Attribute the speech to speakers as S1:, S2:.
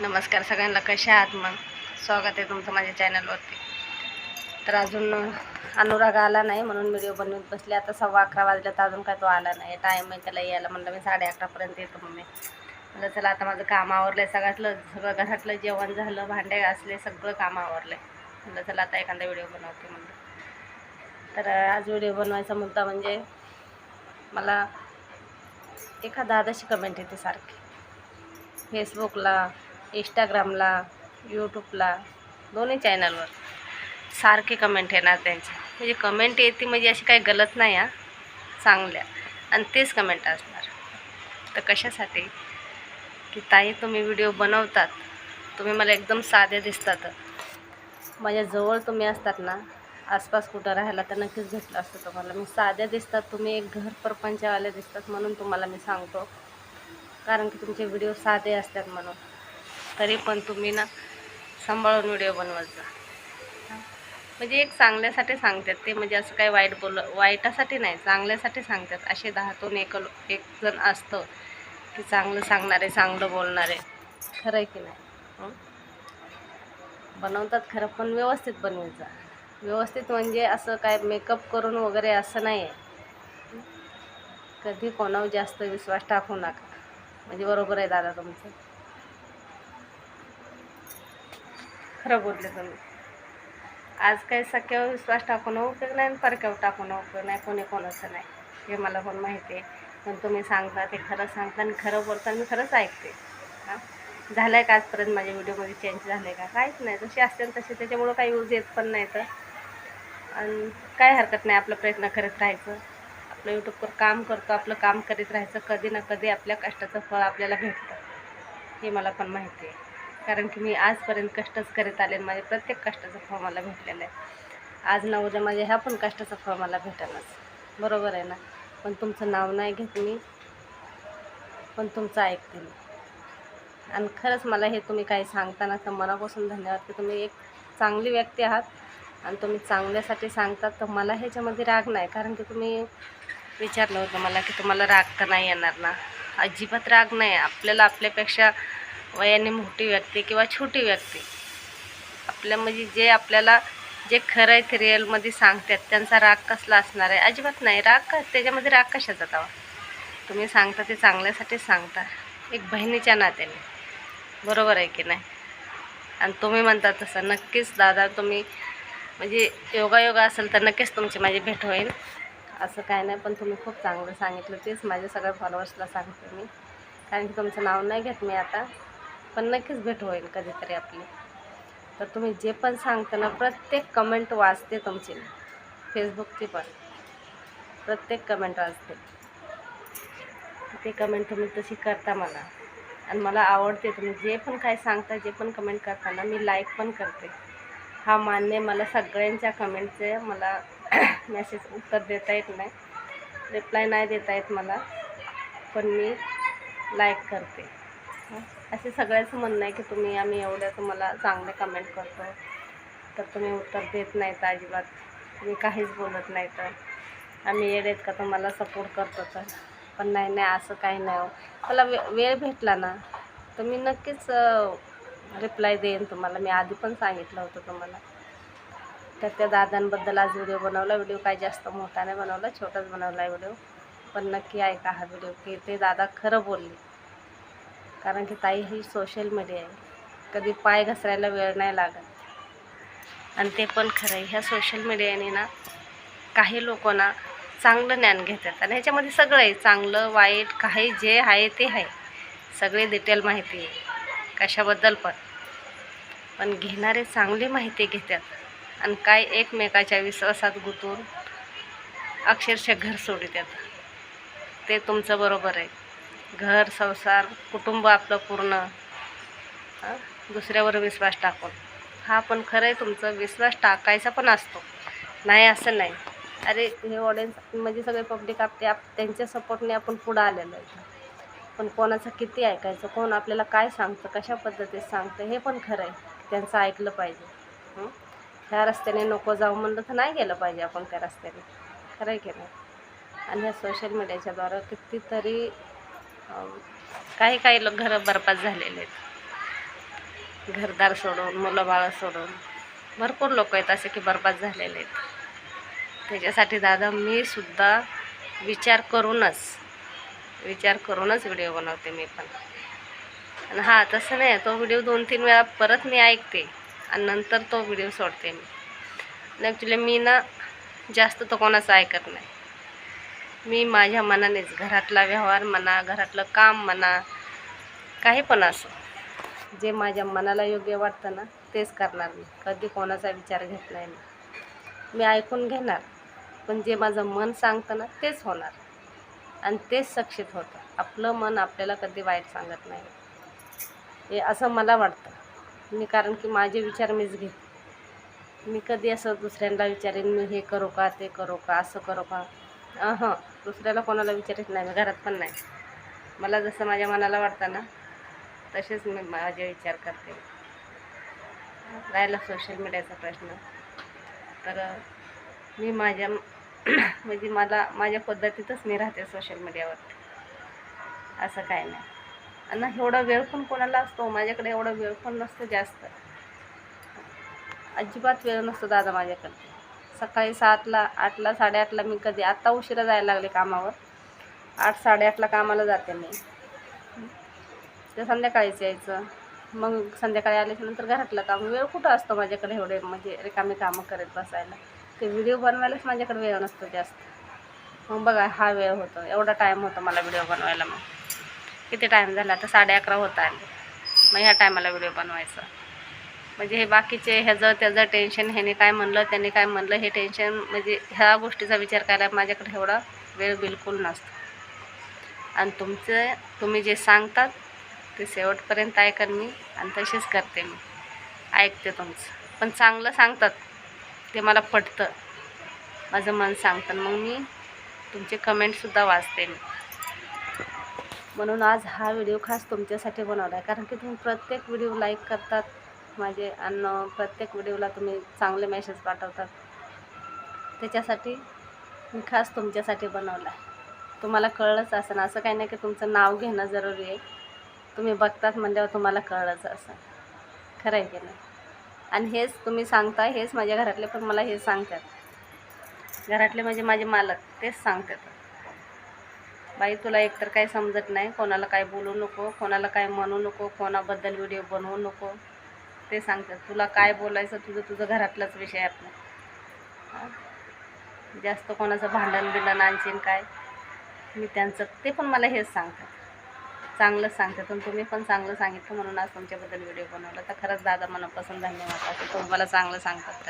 S1: नमस्कार सगळ्यांना कशा आहात मग? स्वागत आहे तुमचं माझ्या चॅनलवरती. तर अजून अनुराग आला नाही म्हणून व्हिडिओ बनवत बसले. आता सव्वा अकरा वाजले तर अजून काय तो आला नाही. टाईम आहे त्याला यायला म्हणलं मी साडे अकरापर्यंत येतो मम्मी. म्हणलं चला आता माझं काम आवरलं आहे सगळ्यातलं. सगळं घरातलं जेवण झालं भांडे घासले सगळं काम आवरलं आहे म्हणलं चला आता एखादा व्हिडिओ बनवते म्हणलं. तर आज व्हिडिओ बनवायचा मुद्दा म्हणजे मला एखादा दादाशी कमेंट येते सारखी. फेसबुकला इंस्टाग्रामला यूट्यूबला दोन्ही चॅनलवर सारखे कमेंट येणार त्यांचे. म्हणजे कमेंट येते म्हणजे अशी काही गलत नाही हा. चांगल्या. आणि तेच कमेंट असणार. तर कशासाठी? की ताई तुम्ही व्हिडिओ बनवतात. तुम्ही मला एकदम साधे दिसतात. माझ्या जवळ तुम्ही असतात ना आसपास कुठं राहायला तर नक्कीच भेटलं असतं तुम्हाला. मी साध्या दिसतात तुम्ही एक घर परपंचवाले दिसतात म्हणून तुम्हाला मी सांगतो. कारण की तुमचे व्हिडिओ साधे असतात म्हणून. तरी पण तुम्ही ना सांभाळून व्हिडिओ बनवत जा. म्हणजे एक चांगल्यासाठी सांगतात ते म्हणजे असं काही वाईट बोल वाईटासाठी नाही चांगल्यासाठी सांगतात. असे दहातून एक एक जण असतं की चांगलं सांगणारे चांगलं बोलणारे. खरं आहे की नाही? बनवतात खरं पण व्यवस्थित बनवायचा व्यवस्थित म्हणजे असं काय मेकअप करून वगैरे असं नाही आहे. कधी कोणावर जास्त विश्वास टाकू नका. म्हणजे बरोबर आहे दादा तुमचं? खरं बोलले तुम्ही. आज काही सख्यावर विश्वास टाकून उपयोग नाही आणि परक्यावर टाकून उपयोग नाही कोणी कोणाचं नाही. हे मला पण माहिती आहे. पण तुम्ही सांगता ते खरं सांगता आणि खरं बोलता मी खरंच ऐकते. हां? झालं आहे का आजपर्यंत माझ्या व्हिडिओमध्ये चेंज झालं आहे का? काहीच नाही. जशी असतील तसे त्याच्यामुळं काही यूज येत पण नाही तर. आणि काय हरकत नाही आपला प्रयत्न करत राहायचं. आपलं यूट्यूबवर काम करतो आपलं काम करीत राहायचं. कधी ना कधी आपल्या कष्टाचं फळ आपल्याला भेटतं. हे मला पण माहिती आहे. कारण की मी आजपर्यंत कष्टच करीत आले माझ्या प्रत्येक कष्टाचं फळ मला भेटलेलं आहे. आज ना उद्या माझ्या ह्या पण कष्टाचं फळ मला भेटेलच बरोबर आहे ना? पण तुमचं नाव नाही घेत मी पण तुमचं ऐकते मी. आणि खरंच मला हे तुम्ही काही सांगताना तर मनापासून धन्यवाद की तुम्ही एक चांगली व्यक्ती आहात आणि तुम्ही चांगल्यासाठी सांगतात तर मला ह्याच्यामध्ये राग नाही. कारण की तुम्ही विचारलं होतं मला की तुम्हाला राग तर नाही येणार ना? अजिबात राग नाही. आपल्याला आपल्यापेक्षा वयाने मोठी व्यक्ती किंवा छोटी व्यक्ती. आपल्या म्हणजे जे आपल्याला जे खरं आहे ते रिअलमध्ये सांगतात. त्यांचा राग कसला असणार आहे? अजिबात नाही. राग का? त्याच्यामध्ये राग कशाचा तवा? तुम्ही सांगता ते चांगल्यासाठी सांगता. एक बहिणीच्या नात्याने. बरोबर आहे की नाही? आणि तुम्ही म्हणता तसं. नक्कीच दादा तुम्ही म्हणजे योगायोगा असेल तर नक्कीच तुमची माझी भेट होईल. असं काय नाही पण तुम्ही खूप चांगलं सांगितलं. तेच माझ्या सगळ्या फॉलोअर्सला सांगते मी. कारण की तुमचं नाव नाही घेत मी आता. पण नक्कीच भेट होईल कधीतरी आपली. तर तुम्ही जे पण सांगता ना प्रत्येक कमेंट वाचते तुमची. फेसबुकची पण. प्रत्येक कमेंट वाचते. ते कमेंट तुम्ही तशी करता मला. आणि मला आवडते तुम्ही जे पण काय सांगता जे पण कमेंट करता ना मी लाईक पण करते. हा मान्य मला सगळ्यांच्या कमेंटचे मला मेसेज उत्तर देता येत नाही. रिप्लाय नाही देता येत मला. पण मी लाईक करते. असे सगळ्याचं म्हणणं आहे की तुम्ही आम्ही एवढ्या तुम्हाला चांगले कमेंट करतो तर तुम्ही उत्तर देत नाही तर अजिबात. तुम्ही काहीच बोलत नाही तर. आम्ही येडेत का तुम्हाला सपोर्ट करतो तर. पण नाही नाही असं काही नाही हो. मला वे वेळ भेटला ना तर मी नक्कीच रिप्लाय देईन तुम्हाला. मी आधी पण सांगितलं होतं तुम्हाला. तर त्या दादांबद्दल आज व्हिडिओ बनवला. व्हिडिओ काय जास्त मोठा नाही बनवला छोटाच बनवला आहे व्हिडिओ पण नक्की ऐका हा व्हिडिओ की ते दादा खरं बोलले. कारण की ताई ही सोशल मीडिया आहे. कधी पाय घसरायला वेळ नाही लागत. आणि ते पण खरं आहे. ह्या सोशल मीडियाने ना काही लोकांना चांगलं ज्ञान घेतात. आणि ह्याच्यामध्ये सगळं आहे. चांगलं वाईट काही जे आहे ते आहे. सगळी डिटेल माहिती आहे. कशाबद्दल पण. पण घेणारे चांगली माहिती घेतात. आणि काय एकमेकाच्या विश्वासात गुंतून अक्षरशः घर सोडतात. ते तुमचं बरोबर आहे. घर संसार कुटुंब आपलं पूर्ण. दुसऱ्यावर विश्वास टाकून. हा पण खरं आहे तुमचं. विश्वास टाकायचा पण असतो. नाही असं नाही. अरे हे ऑडियन्स म्हणजे सगळे पब्लिक आपले आप त्यांच्या सपोर्टने आपण पुढं आलेलो आहे. पण कोणाचं किती ऐकायचं? कोण आपल्याला काय सांगतं? कशा पद्धतीत सांगतं? हे पण खरं आहे त्यांचं ऐकलं पाहिजे. ह्या रस्त्याने नको जाऊ म्हणलं तर नाही गेलं पाहिजे आपण त्या रस्त्याने. खरं आहे की नाही? आणि ह्या सोशल मीडियाच्याद्वारा कितीतरी काही काही लोक घरं बरबाद झालेले आहेत. घरदार सोडून मुलं बाळं सोडून. भरपूर लोक आहेत असे की बरबाद झालेले आहेत. त्याच्यासाठी दादा मी सुद्धा विचार करूनच विचार करूनच व्हिडिओ बनवते मी पण. आणि हां तसं नाही तो व्हिडिओ दोन तीन वेळा परत मी ऐकते आणि नंतर तो व्हिडिओ सोडते मी. आणि ॲक्च्युली मी ना जास्त तो कोणाचं ऐकत नाही. मी माझ्या मनानेच घरातला व्यवहार म्हणा घरातलं काम म्हणा काही पण असो जे माझ्या मनाला योग्य वाटतं ना तेच करणार मी. कधी कोणाचा विचार घेत नाही मी. मी ऐकून घेणार पण जे माझं मन सांगतं ना तेच होणार. आणि तेच सक्षित होतं. आपलं मन आपल्याला कधी वाईट सांगत नाही. हे असं मला वाटतं. मी कारण की माझे विचार मीच घेते. मी कधी असं दुसऱ्यांना विचारेन मी हे करू का ते करू का असं करू का? हां दुसऱ्याला कोणाला विचारत नाही मी घरात पण नाही. मला जसं माझ्या मनाला वाटतं ना तसेच मी माझे विचार करते. राहिला सोशल मीडियाचा प्रश्न. तर मी माझ्या म्हणजे मला माझ्या पद्धतीतच मी राहते सोशल मीडियावर असं काय नाही. आणि एवढा वेळ पण कोणाला असतो माझ्याकडे एवढा वेळ पण नसतो जास्त. अजिबात वेळ नसतो दादा माझ्याकडे. सकाळी सातला आठला साडेआठला मी कधी आत्ता उशिरा जायला लागले कामावर. आठ साडेआठला कामाला जाते मी. ते संध्याकाळीच यायचं. मग संध्याकाळी आल्याच्यानंतर घरातलं काम. वेळ कुठं असतो माझ्याकडे एवढे? म्हणजे रिकामी कामं करत बसायला. ते व्हिडिओ बनवायलाच माझ्याकडे वेळ नसतो जास्त. मग बघा हा वेळ होतो. एवढा टाईम होतो मला व्हिडिओ बनवायला मग. किती टाईम झाला? आता साडे अकरा होत आले. मग ह्या टायमाला व्हिडिओ बनवायचा. म्हणजे हे बाकीचे ह्याचं त्याचं टेन्शन ह्याने काय म्हणलं त्याने काय म्हणलं हे टेन्शन म्हणजे ह्या गोष्टीचा विचार करायला माझ्याकडे एवढा वेळ बिलकुल नसतो. आणि तुमचं तुम्ही जे सांगतात ते शेवटपर्यंत ऐकन मी आणि तसेच करते मी. ऐकते तुमचं. पण चांगलं सांगतात ते मला पटतं. माझं मन सांगतं. मग मी तुमचे कमेंटसुद्धा वाचते मी. म्हणून आज हा व्हिडिओ खास तुमच्यासाठी बनवला आहे. कारण की तुम्ही प्रत्येक व्हिडिओ लाईक करतात माझे आणि प्रत्येक व्हिडिओला तुम्ही चांगले मेसेज पाठवतात त्याच्यासाठी मी खास तुमच्यासाठी बनवला आहे तुम्हाला कळलंच असं असं काही नाही की तुमचं नाव घेणं जरुरी आहे. तुम्ही बघतात म्हणल्यावर तुम्हाला कळलंच असं खरं आहे की नाही? आणि हेच तुम्ही सांगता हेच माझ्या घरातले पण मला हे सांगतात. घरातले म्हणजे माझे मालक तेच सांगतात. बाई तुला एकतर काही समजत नाही कोणाला काय बोलू नको कोणाला काय म्हणू नको कोणाबद्दल व्हिडिओ बनवू नको. ते सांगतात तुला काय बोलायचं तुझं तुझं घरातलाच विषय आपला. जास्त कोणाचं भांडण बिंडण आणखीन काय? मी त्यांचं ते पण मला हेच सांगतात. चांगलंच सांगतात पण तुम्ही पण चांगलं सांगितलं म्हणून आज तुमच्याबद्दल व्हिडिओ बनवला. तर खरंच दादा मनापासून धन्यवाद. असं तुम्हाला मला चांगलं सांगतात.